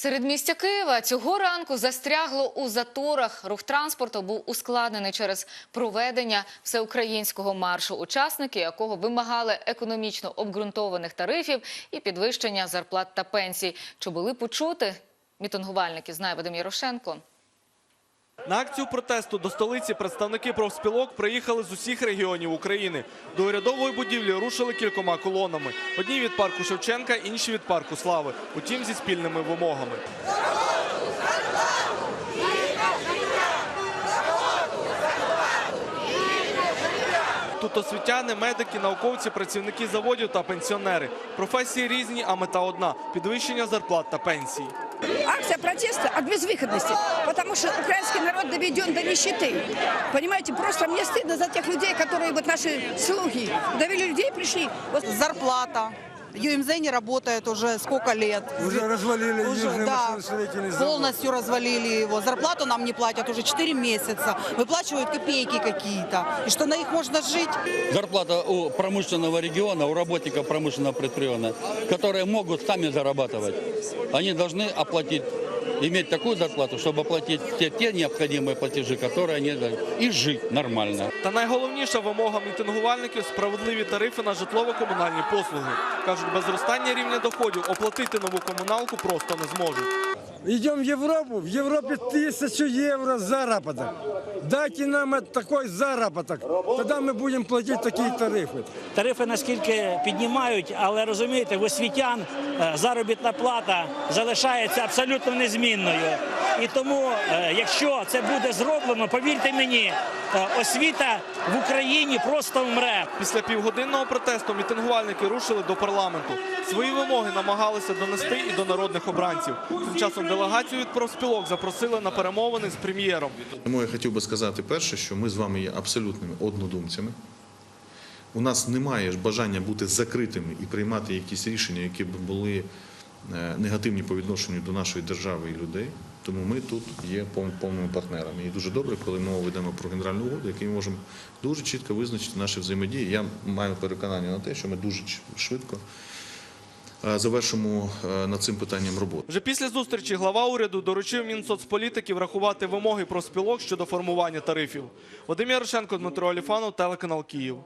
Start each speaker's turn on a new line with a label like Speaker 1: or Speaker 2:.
Speaker 1: Серед містя Києва цього ранку застрягло у заторах. Рух транспорту був ускладнений через проведення всеукраїнського маршу, учасники якого вимагали економічно обґрунтованих тарифів і підвищення зарплат та пенсій. Чи були почути мітингувальники, знає Вадим Ярошенко.
Speaker 2: На акцію протесту до столиці представники профспілок приїхали з усіх регіонів України. До урядової будівлі рушили кількома колонами. Одні від парку Шевченка, інші від парку Слави. Утім, зі спільними вимогами. Тут освітяни, медики, науковці, працівники заводів та пенсіонери. Професії різні, а мета одна підвищення зарплат та пенсій
Speaker 3: Акция протеста от безвыходности, потому что украинский народ доведен до нищеты. Понимаете, просто мне стыдно за тех людей, которые вот наши слуги довели людей, пришли. Вот
Speaker 4: зарплата. ЮМЗ не работает уже сколько лет.
Speaker 5: Уже развалили
Speaker 4: Уже,
Speaker 5: Южный
Speaker 4: да, полностью развалили его. Зарплату нам не платят уже 4 месяца. Выплачивают копейки какие-то. И что на их можно жить?
Speaker 6: Зарплата у промышленного региона, у работников промышленного предприятия, которые могут сами зарабатывать, они должны оплатить, иметь такую зарплату, чтобы оплатить те, те необходимые платежи, которые они дают, и жить нормально.
Speaker 2: Та найголовніша вимога мітингувальників – справедливі тарифи на житлово-комунальні послуги. Кажуть, без зростання рівня доходів оплатити нову комуналку просто не зможуть.
Speaker 5: Идем в Европу, в Европе тысячу евро заработок. Дайте нам это такой заработок, тогда мы будем платить такие тарифы.
Speaker 7: Тарифи наскільки піднімають, але розумієте, в освітян е, заробітна плата залишається абсолютно незмінною. І тому, е, якщо це буде зроблено, повірте мені, е, освіта в Україні просто вмре.
Speaker 2: Після півгодинного протесту мітингувальники рушили до парламенту. Свої вимоги намагалися донести і до народних обранців. Тим часом делегацію від профспілок запросили на перемовини з прем'єром.
Speaker 8: Тому я хотів би сказати перше, що ми з вами є абсолютними однодумцями. У нас немає бажання бути закритими і приймати якісь рішення, які б були е, негативні по відношенню до нашої держави і людей. Тому ми тут є повними партнерами. І дуже добре, коли мова ведемо про генеральну угоду, який ми можемо дуже чітко визначити наші взаємодії. Я маю переконання на те, що ми дуже швидко завершимо е, над цим питанням роботу.
Speaker 2: Вже після зустрічі глава уряду доручив Мінсоцполітики врахувати вимоги профспілок щодо формування тарифів. Вадим Ярошенко, Дмитро Оліфанов, телеканал Київ.